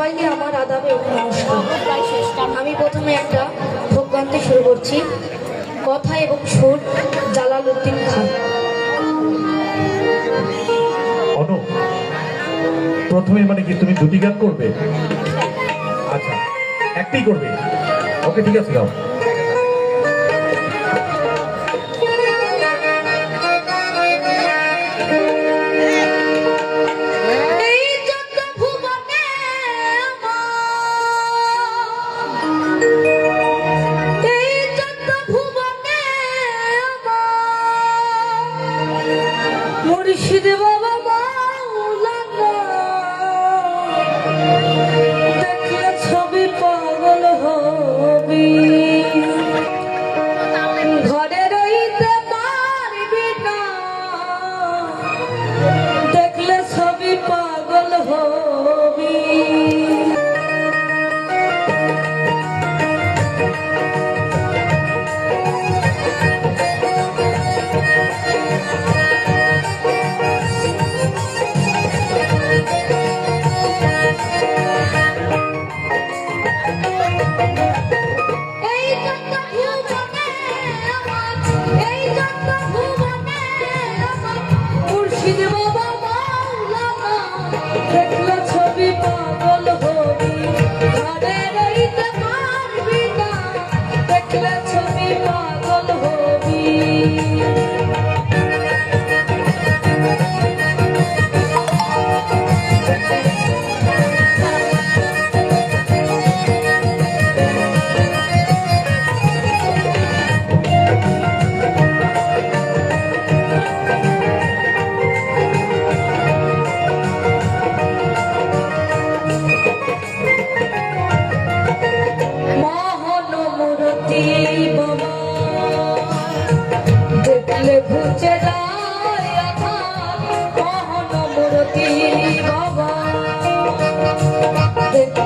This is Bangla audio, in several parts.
সবাইকে আমার আদাবে নমস্কার। আমি প্রথমে একটা ভোগান্তি শুরু করছি। কথা এবং সুর জালাল উদ্দিন খান প্রথমে মানে কি তুমি দুটি গান করবে? আচ্ছা একটাই করবে। ওকে, ঠিক আছে দাও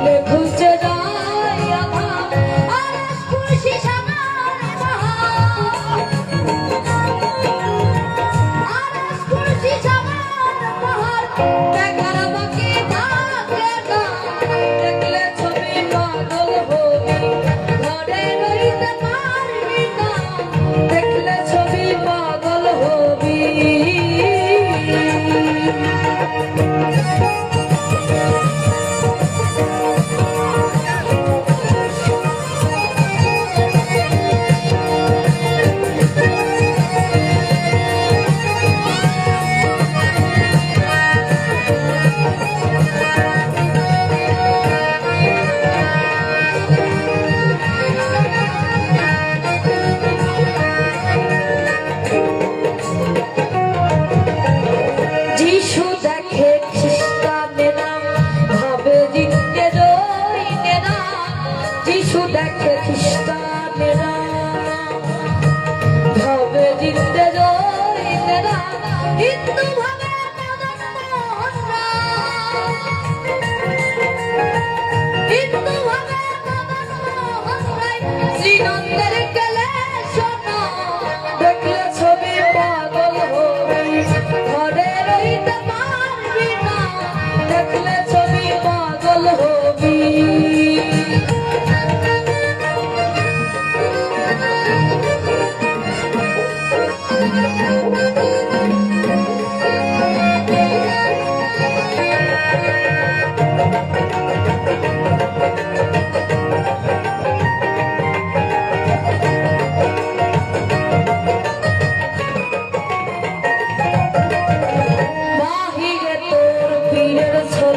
Hallelujah.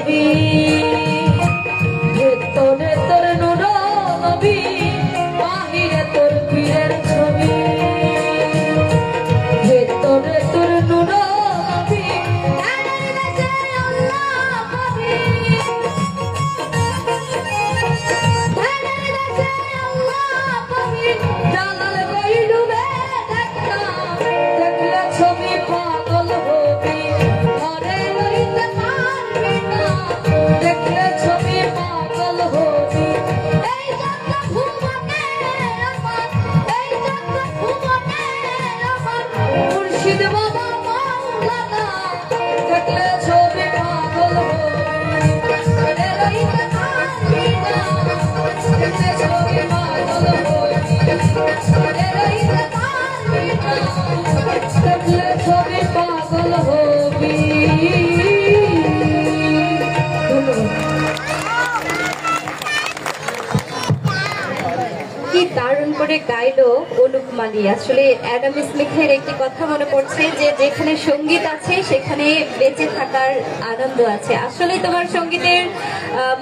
be দেবো করে গাইলো অনুপ মালি আসলে অ্যাডাম স্মিথের একটি কথা মনে পড়ছে যে যেখানে সংগীত আছে সেখানে বেঁচে থাকার আনন্দ আছে। আসলে তোমার সঙ্গীতের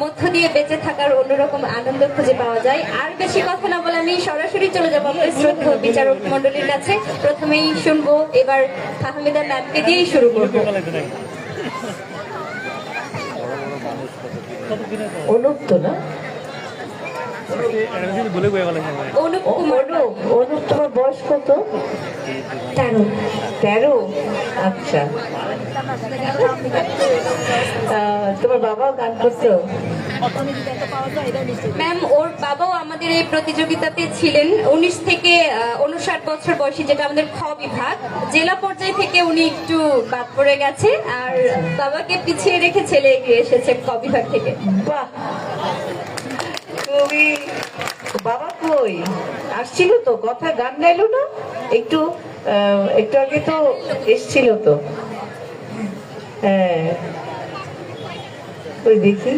মধ্য দিয়ে বেঁচে থাকার অন্যরকম আনন্দ খুঁজে পাওয়া যায়। আর বেশি কথা না বলে আমি সরাসরি চলে যাব আমাদের শ্রদ্ধা বিচারক মন্ডলীর কাছে। প্রথমেই শুনব এবার ফাহমিদা ম্যামকে দিয়েই শুরু করব। অনুপ তো না? অনুপ ও, কুমার। অনুপ অনুপ তোমার বয়স কত? তেরো। তেরো? আচ্ছা। তোমার বাবাও গান করতো? ম্যাম ওর বাবাও আমাদের এই প্রতিযোগিতাতে ছিলেন। উনিশ থেকে উনষাট বছর বয়সী যেটা আমাদের খ বিভাগ। জেলা পর্যায় থেকে উনি একটু বাদ পড়ে গেছে আর বাবাকে পিছিয়ে রেখে ছেলে এগিয়ে এসেছে ক বিভাগ থেকে। বাহ। তুমি বাবা কই? আসছিল তো, কথা গান গাইলো না? একটু একটু আগে তো এসছিল তো। হ্যাঁ। দেখি।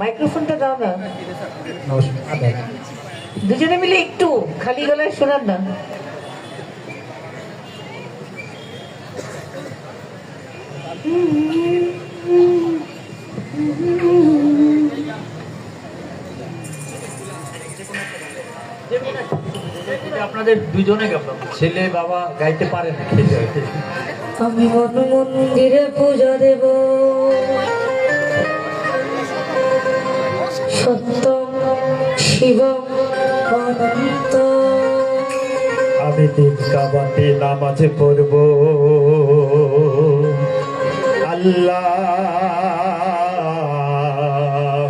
মাইক্রোফোনটা দাও না। দুজনে মিলে একটু, খালি গলায় শোনান না। আপনাদের দুজনে ছেলে বাবা গাইতে পারে না হইতে আমি মন মন্দিরে পূজা দেব। সত্যম শিব অনন্ত। আমি দিন কাবাতে নামাজে পড়ব। আল্লাহ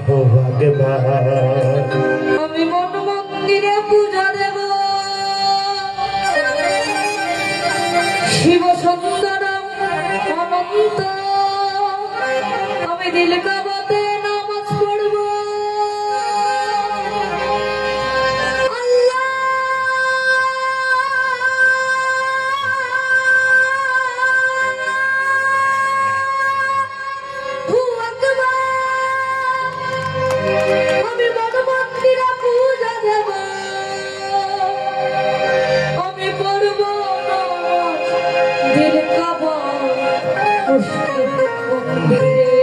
ভগবান। দিল কাবাতে নামাজ পড়ব। আমি মন্দিরে পূজা দেব। আমি পড়ব দিল কাবা মন্দিরে।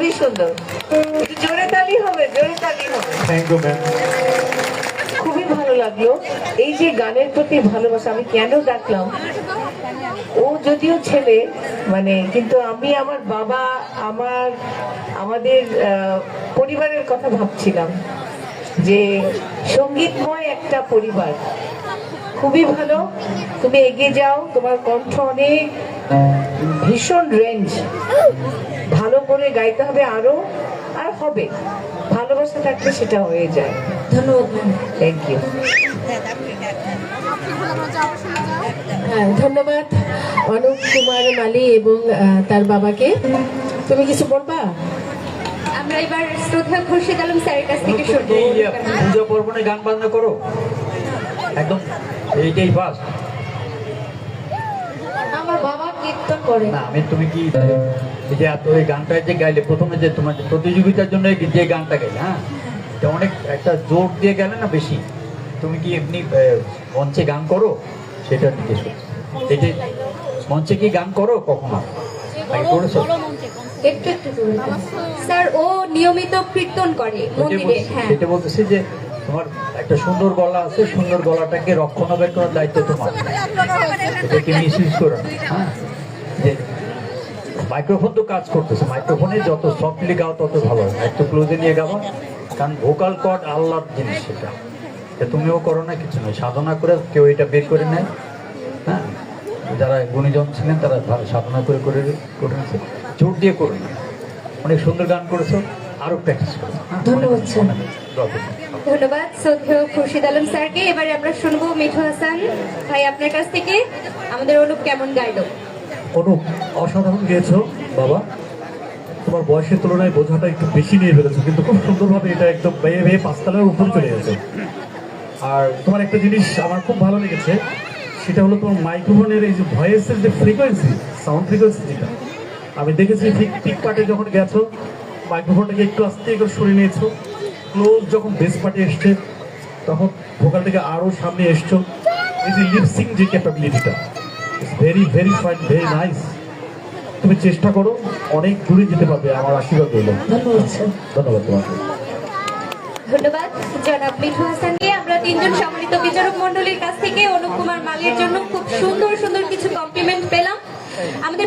খুবই সুন্দর। জোরে তালি হবে জোরে তালি হবে। খুবই ভালো লাগল। এই যে গানের প্রতি ভালোবাসা আমি কেন ডাকলাম? ও যদিও ছেলে মানে কিন্তু আমি আমার বাবা আমার আমাদের পরিবারের কথা ভাবছিলাম যে সঙ্গীতময় একটা পরিবার। খুবই ভালো। তুমি এগিয়ে যাও তোমার কণ্ঠ অনেক ভীষণ রেঞ্জ ভালো করে গাইতে হবে আরও আর হবে। ভালোবাসা থাকলে সেটা হয়ে যায়। ধন্যবাদ থ্যাংক ইউ হ্যাঁ ধন্যবাদ অনুপ কুমার মালি এবং তার বাবাকে। তুমি কিছু বলবা? আমরা এবার শ্রদ্ধা খুরশিদ আলম স্যারের কাছ থেকে শুনব। পূজা পর্বণে গান বাজনা করো? একদম এইটাই ফার্স্ট আমার বাবা কীর্তন করে। না আমি তুমি কি যে এত এই গানটা যে গাইলে প্রথমে যে তোমার প্রতিযোগিতার জন্য যে গানটা গাইলে হ্যাঁ? এটা অনেক একটা জোর দিয়ে গেলে না বেশি। তুমি কি এমনি মঞ্চে গান করো? সেটা জিজ্ঞেস করছি। এই যে মঞ্চে কি গান করো কখনো? আগে করেছ একটু একটু স্যার ও নিয়মিত কীর্তন করে ওইটাই মন্দিরে হ্যাঁ। সেটা বলতেছি যে তোমার একটা সুন্দর গলা আছে সুন্দর গলাটাকে রক্ষণাবেক্ষণের দায়িত্ব তোমার। এটাকে মিসইউজ করো? হ্যাঁ? যে মাইক্রোফোন তো কাজ করতেছে মাইক্রোফোনে যত সফটলি গাও তত ভালো একটু ক্লোজে নিয়ে গাও কারণ ভোকাল কট আল্লাহর জিনিস সেটা তুমিও করো না কিছু নয়। সাধনা করে কেউ এটা বের করে নেয়। হ্যাঁ? যারা গুণীজন ছিলেন তারা সাধনা করে করে করে নিয়েছে। জোর দিয়ে করে অনেক সুন্দর গান করেছ আরও প্র্যাকটিস করো। হ্যাঁ? ধন্যবাদ, ধন্যবাদ। শ্রদ্ধেয় খুরশিদ আলম স্যারকে। এবারে আমরা শুনব মিঠু হাসান। ভাই আপনার কাছ থেকে আমাদের অনুপ কেমন গাইলো? অনুপ, অসাধারণ গেয়েছো, বাবা। তোমার বয়সের তুলনায় বোঝাটা একটু বেশি নিয়ে ফেলেছো, কিন্তু খুব সুন্দরভাবে এটা একদম বেয়ে বেয়ে পাঁচতলার উপর চলে গেছে। আর তোমার একটা জিনিস আমার খুব ভালো লেগেছে, সেটা হলো তোমার মাইক্রোফোনের এই যে ভয়েসের যে ফ্রিকোয়েন্সি সাউন্ড ফ্রিকোয়েন্সি যেটা, আমি দেখেছি ঠিক পিক পার্টে যখন গেছো মাইক্রোফোনটাকে একটু আস্তে করে সরিয়ে নিয়েছো ক্লোজ যখন বেস পার্টে এসছে, তখন ভোকালটাকে আরও সামনে এসছো। এই যে লিপসিং যে ক্যাপাবিলিটিটা very very fine very nice তুমি চেষ্টা করো অনেক দূরে যেতে পারবে আমার আশীর্বাদ রইল। ধন্যবাদ তোমাকে। ধন্যবাদ জনাব মিঠু হাসানকে। আমরা তিনজন সম্মানিত বিচারক মন্ডলীর কাছ থেকে অনুপ কুমার মালির জন্য খুব সুন্দর সুন্দর কিছু কমপ্লিমেন্ট পেলাম। আমাদের